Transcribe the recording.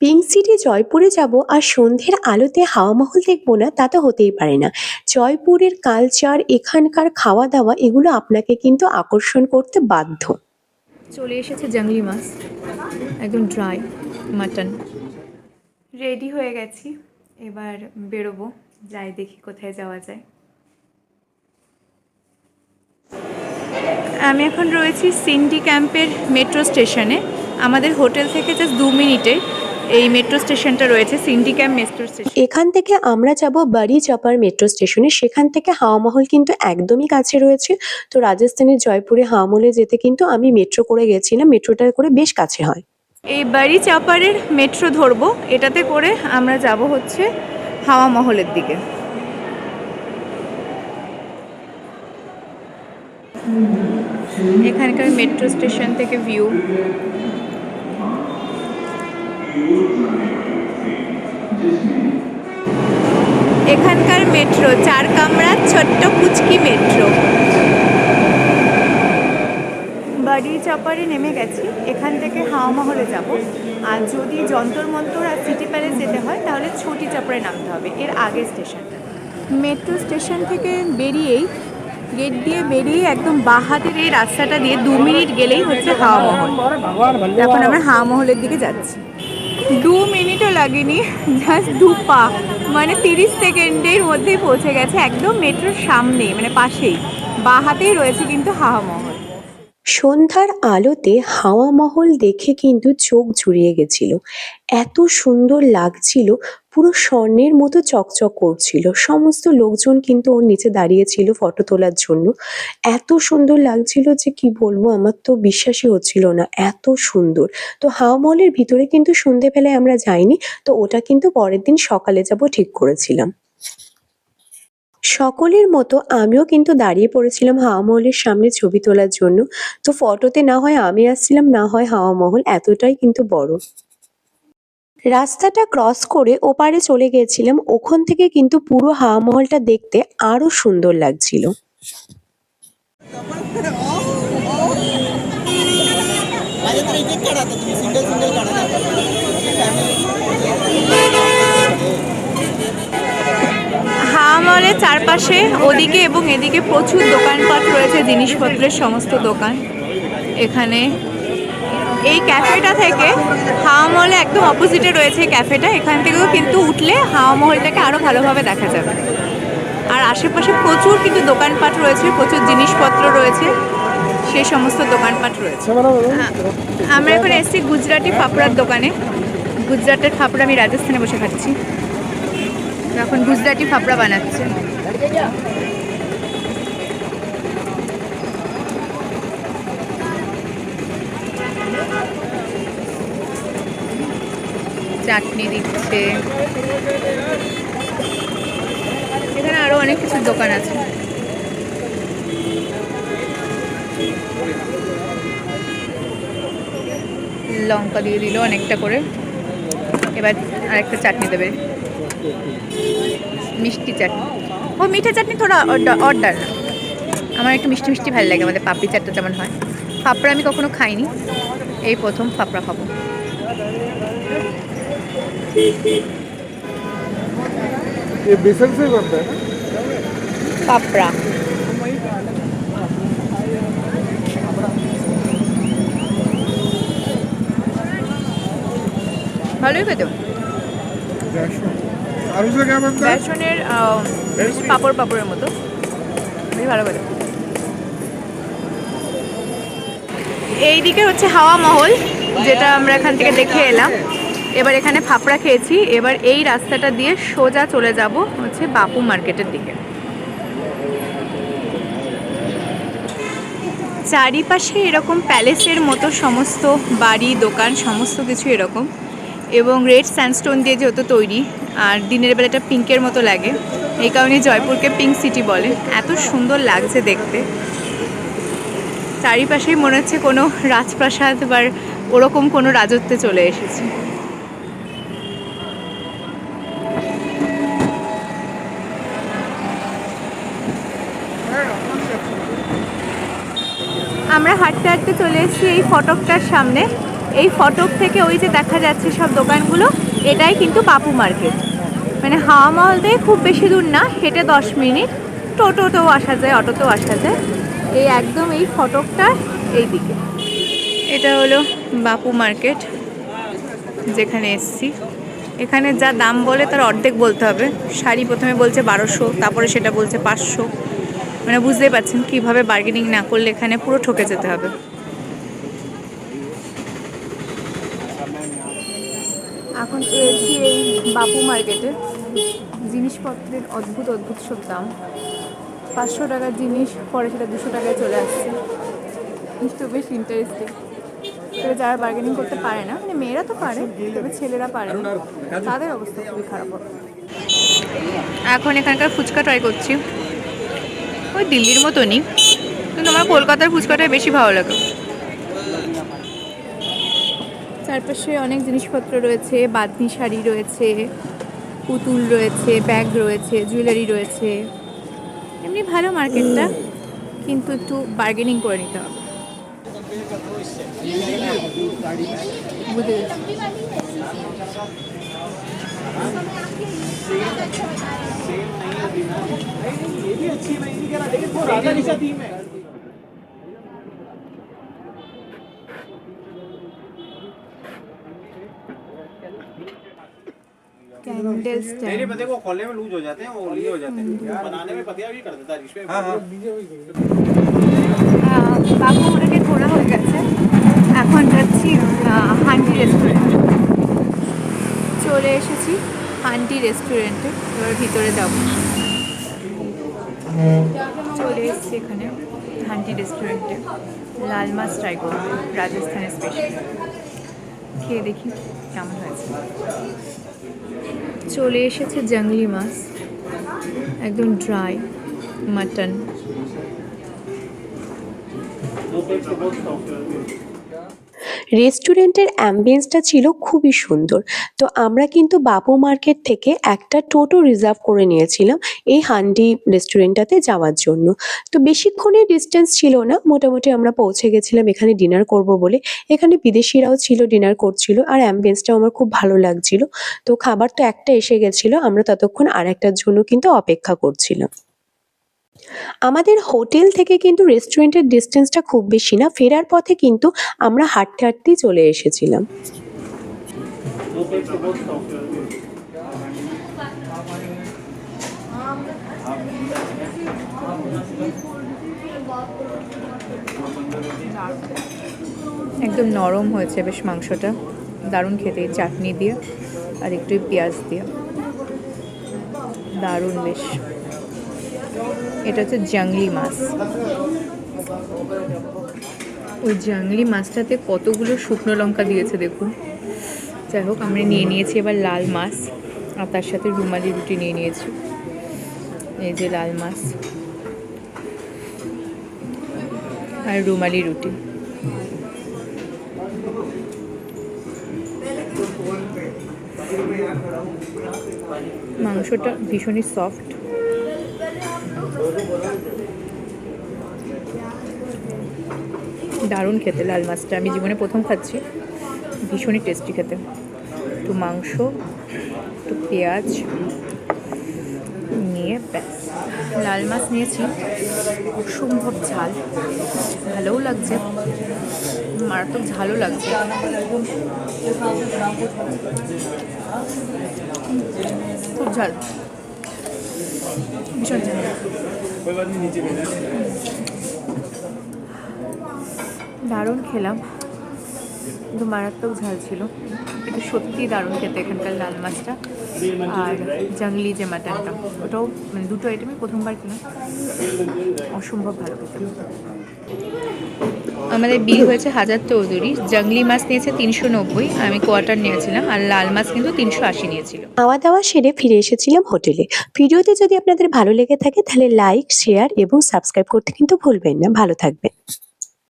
Pink city জয়পুরে যাব আর সন্ধ্যের আলোতে হাওয়া মহল দেখব না, তা তো হতেই পারে না। জয়পুরের কালচার এখানকার খাওয়া দাওয়া এগুলো আপনাকে কিন্তু আকর্ষণ করতে বাধ্য। চলে এসেছে জাংলি মাছ। একদম ড্রাই মাটন রেডি হয়ে গেছি। এবার বেরোবো। যাই দেখি কোথায় যাওয়া যায়। আমি এখন রয়েছি সিন্ডি ক্যাম্পের মেট্রো স্টেশনে আমাদের হোটেল থেকে জাস্ট দু মিনিটে এই মেট্রো স্টেশনটা রয়েছে সিন্ডি ক্যাম্প মেট্রো স্টেশন এখান থেকে আমরা যাব বাড়ি চাপার মেট্রো স্টেশনে সেখান থেকে হাওয়া মহল কিন্তু একদমই কাছে রয়েছে। তো রাজস্থানের জয়পুরে হাওয়া মহলে যেতে কিন্তু আমি মেট্রো করে গেছিলাম। মেট্রোটা করে বেশ কাছে হয়। এই বাড়ি চাপারের মেট্রো ধরবো। এটাতে করে আমরা যাব হচ্ছে হাওয়া মহলের দিকে। এখানকার মেট্রো স্টেশন থেকে ভিউ এখানকার মেট্রো চার কামরা ছোট্ট কুচকি মেট্রো। বাড়ি চাপারে নেমে গেছি। এখান থেকে হাওয়া মহলে যাব। আর যদি যন্তর মন্তর আর সিটি প্যালেস যেতে হয় তাহলে ছোটি চাপড়ে নামতে হবে। এর আগে স্টেশনটা। মেট্রো স্টেশন থেকে বেরিয়েই গেট দিয়ে বেরিয়ে একদম বাহাতের এই রাস্তাটা দিয়ে দু মিনিট গেলেই হচ্ছে হাওয়া মহল এখন আমরা হাওয়া মহলের দিকে যাচ্ছি। দু মিনিটও লাগেনি জাস্ট দু পা। মানে তিরিশ সেকেন্ডের মধ্যেই পৌঁছে গেছে একদম মেট্রোর সামনে মানে পাশেই। বাহাতেই রয়েছে কিন্তু মহল সন্ধ্যার আলোতে হাওয়া মহল দেখে কিন্তু চোখ জুড়িয়ে গেছিল। এত সুন্দর লাগছিল, পুরো স্বর্ণের মতো চকচক করছিল। সমস্ত লোকজন কিন্তু ওর নিচে দাঁড়িয়েছিল ফটো তোলার জন্য। এত সুন্দর লাগছিল যে কি বলব, আমার তো বিশ্বাসই হচ্ছিল না, এত সুন্দর। তো হাওয়া মহলের ভিতরে কিন্তু সন্ধেবেলায় আমরা যাইনি, তো ওটা কিন্তু পরের দিন সকালে যাব ঠিক করেছিলাম। সকলের মতো আমিও কিন্তু দাঁড়িয়ে পড়েছিলাম হাওয়া মহলের সামনে ছবি তোলার জন্য তো ফটোতে না হয় আমি আসছিলাম না হয় হাওয়া মহল এতটাই কিন্তু বড় রাস্তাটা ক্রস করে ওপারে চলে গেছিলাম ওখান থেকে কিন্তু পুরো হাওয়া মহলটা দেখতে আরো সুন্দর লাগছিল माझ्या तर एक एक काढा आता तुम्ही सिंगल सिंगल काढा মহলের চারপাশে, ওদিকে এবং এদিকে প্রচুর দোকানপাট রয়েছে, জিনিসপত্রের সমস্ত দোকান। এখানে এই ক্যাফেটা থেকে হাওয়া মহলে একদম অপোজিটে রয়েছে ক্যাফেটা। এখান থেকেও কিন্তু উঠলে হাওয়া মহলটাকে আরও ভালোভাবে দেখা যাবে। আর আশেপাশে প্রচুর কিন্তু দোকানপাট রয়েছে, প্রচুর জিনিসপত্র রয়েছে সেই সমস্ত দোকানপাট রয়েছে। আমরা এখন এসেছি গুজরাটি ফাফড়ার দোকানে। গুজরাটের ফাফড়া আমি রাজস্থানে বসে খাচ্ছি। এখন গুজরাটি ফাফড়া বানাচ্ছে। চাটনি দিচ্ছে। এখানে আরও অনেক কিছু দোকান আছে। লঙ্কা দিয়ে দিল অনেকটা করে। এবার আরেকটা চাটনি দেবে। মিষ্টি চাটনি ও মিঠা চাটনি থোড়া অর্ডার। আমার একটু মিষ্টি মিষ্টি ভালো লাগে আমাদের পাপড়ি চাটটা যেমন হয়। ফাপড়া আমি কখনো খাইনি। এই প্রথম ফাপড়া খাব। পাপড়া। ভালোই খেতে। বেসনের পাপড় পাপড়ের মতো। বেশ ভালো এইদিকে হচ্ছে হাওয়া মহল যেটা আমরা এখান থেকে দেখে এলাম। এবার এখানে ফাপড়া খেয়েছি। এবার এই রাস্তাটা দিয়ে সোজা চলে যাব হচ্ছে বাপু মার্কেটের দিকে। চারিপাশে এরকম প্যালেসের মতো সমস্ত বাড়ি দোকান সমস্ত কিছু এরকম। এবং রেড স্যান্ডস্টোন দিয়ে যেহেতু তৈরি, আর দিনের বেলাটা পিঙ্কের মতো লাগে, এই কারণে জয়পুরকে পিঙ্ক সিটি বলে। এত সুন্দর লাগছে দেখতে। চারিপাশেই মনে হচ্ছে কোনো রাজপ্রাসাদ বা ওরকম কোনো রাজত্বে চলে এসেছে। আমরা হাঁটতে হাঁটতে চলে এসেছি এই ফটকটার সামনে। এই ফটক থেকে ওই যে দেখা যাচ্ছে সব দোকানগুলো, এটাই কিন্তু বাপু মার্কেট। মানে হাওয়া মহল থেকে খুব বেশি দূর না, হেঁটে দশ মিনিট। টোটোতেও আসা যায়, অটোতেও আসা যায়। এই একদম এই ফটকটা এই দিকে এটা হলো বাপু মার্কেট, যেখানে এসছি। এখানে যা দাম বলে তার অর্ধেক বলতে হবে। শাড়ি প্রথমে বলছে বারোশো, তারপরে সেটা বলছে পাঁচশো। মানে বুঝতেই পারছেন কীভাবে বার্গেনিং না করলে এখানে পুরো ঠকে যেতে হবে। এখন পেয়েছি এই বাপু মার্কেটে। জিনিসপত্রের অদ্ভুত অদ্ভুত সব দাম। পাঁচশো টাকার জিনিস, পরে সেটা দুশো টাকায় চলে আসছে। জিনিসটা বেশ ইন্টারেস্টিং তবে যারা বার্গেনিং করতে পারে না মানে মেয়েরা তো পারে, তবে ছেলেরা পারে না। তাদের অবস্থা খুবই খারাপ হবে। এখন এখানকার ফুচকা ট্রাই করছি। ওই দিল্লির মতনই। কিন্তু আমার কলকাতার ফুচকাটাই বেশি ভালো লাগে। চারপাশে অনেক জিনিসপত্র রয়েছে বাদনি শাড়ি রয়েছে পুতুল রয়েছে ব্যাগ রয়েছে জুয়েলারি রয়েছে এমনি ভালো মার্কেটটা কিন্তু একটু বার্গেনিং করে নিতে হবে বুঝতে পেরেছি। कैंडल नहीं नहीं स्टैंड पते को खोलने में लूज हो जाते हैं वो ये हो जाते हैं बनाने में पतिया भी कर देता है इसमें हाँ हाँ বাবু ওনাকে ঘোরা হয়ে গেছে এখন যাচ্ছি আহ, হান্টি রেস্টুরেন্ট চলে এসেছি হান্টি রেস্টুরেন্টে এবার ভিতরে যাব চলে এসেছি এখানে হান্টি রেস্টুরেন্টে লাল মাছ ট্রাই করবো রাজস্থানের স্পেশাল খেয়ে দেখি কেমন হয়েছে চলে এসেছে জাংলি মাছ। একদম ড্রাই মাটন। রেস্টুরেন্টের অ্যাম্বিয়েন্সটা ছিল খুবই সুন্দর। তো আমরা কিন্তু বাপু মার্কেট থেকে একটা টোটো রিজার্ভ করে নিয়েছিলাম এই হান্ডি রেস্টুরেন্টটাতে যাওয়ার জন্য। তো বেশিক্ষণের ডিস্টেন্স ছিল না, মোটামুটি আমরা পৌঁছে গেছিলাম এখানে ডিনার করব বলে। এখানে বিদেশিরাও ছিল ডিনার করছিল আর অ্যাম্বিয়েন্সটাও আমার খুব ভালো লাগছিল। তো খাবার তো একটা এসে গেছিল, আমরা ততক্ষণ আর একটার জন্য কিন্তু অপেক্ষা করছিলাম। আমাদের হোটেল থেকে কিন্তু রেস্টুরেন্টের ডিস্টেন্সটা খুব বেশি না। ফেরার পথে কিন্তু আমরা হাঁটতে হাঁটতেই চলে এসেছিলাম। একদম নরম হয়েছে বেশ মাংসটা। দারুণ খেতে চাটনি দিয়ে আর একটু পেঁয়াজ দিয়ে। দারুণ বেশ। এটা হচ্ছে জাংলি মাছ। ওই জাংলি মাছটাতে কতগুলো শুকনো লঙ্কা দিয়েছে দেখুন। যাই হোক, আমরা নিয়ে নিয়েছি এবার লাল মাছ, আর তার সাথে রুমালি রুটি নিয়ে নিয়েছি। এই যে লাল মাছ। আর রুমালি রুটি। মাংসটা ভীষণই সফট দারুণ খেতে, লাল মাছটা। আমি জীবনে প্রথম খাচ্ছি। ভীষণই টেস্টি খেতে। একটু মাংস, একটু পেঁয়াজ নিয়ে লাল মাছ নিয়েছি। অসম্ভব ঝাল। ভালোও লাগছে। মারাত্মক ঝালও লাগছে। খুব ঝাল। ভীষণ ঝাল। দারুণ খেলাম। কিন্তু মারাত্মক ঝাল ছিল। এটা সত্যিই দারুণ খেতে এখানকার লাল মাছটা আর জাংলি যে মাটনটা। ওটাও মানে দুটো আইটেমই প্রথমবার কিনা। অসম্ভব ভালো খেতে। আমাদের বিল হয়েছে হাজার চৌধুরী। জাংলি মাছ নিয়েছে তিনশো নব্বই। আমি কোয়ার্টার নিয়েছিলাম আর লাল মাছ কিন্তু তিনশো আশি নিয়েছিল। খাওয়া দাওয়া সেরে ফিরে এসেছিলাম হোটেলে। ভিডিওতে যদি আপনাদের ভালো লেগে থাকে তাহলে লাইক শেয়ার এবং সাবস্ক্রাইব করতে কিন্তু ভুলবেন না। ভালো থাকবেন।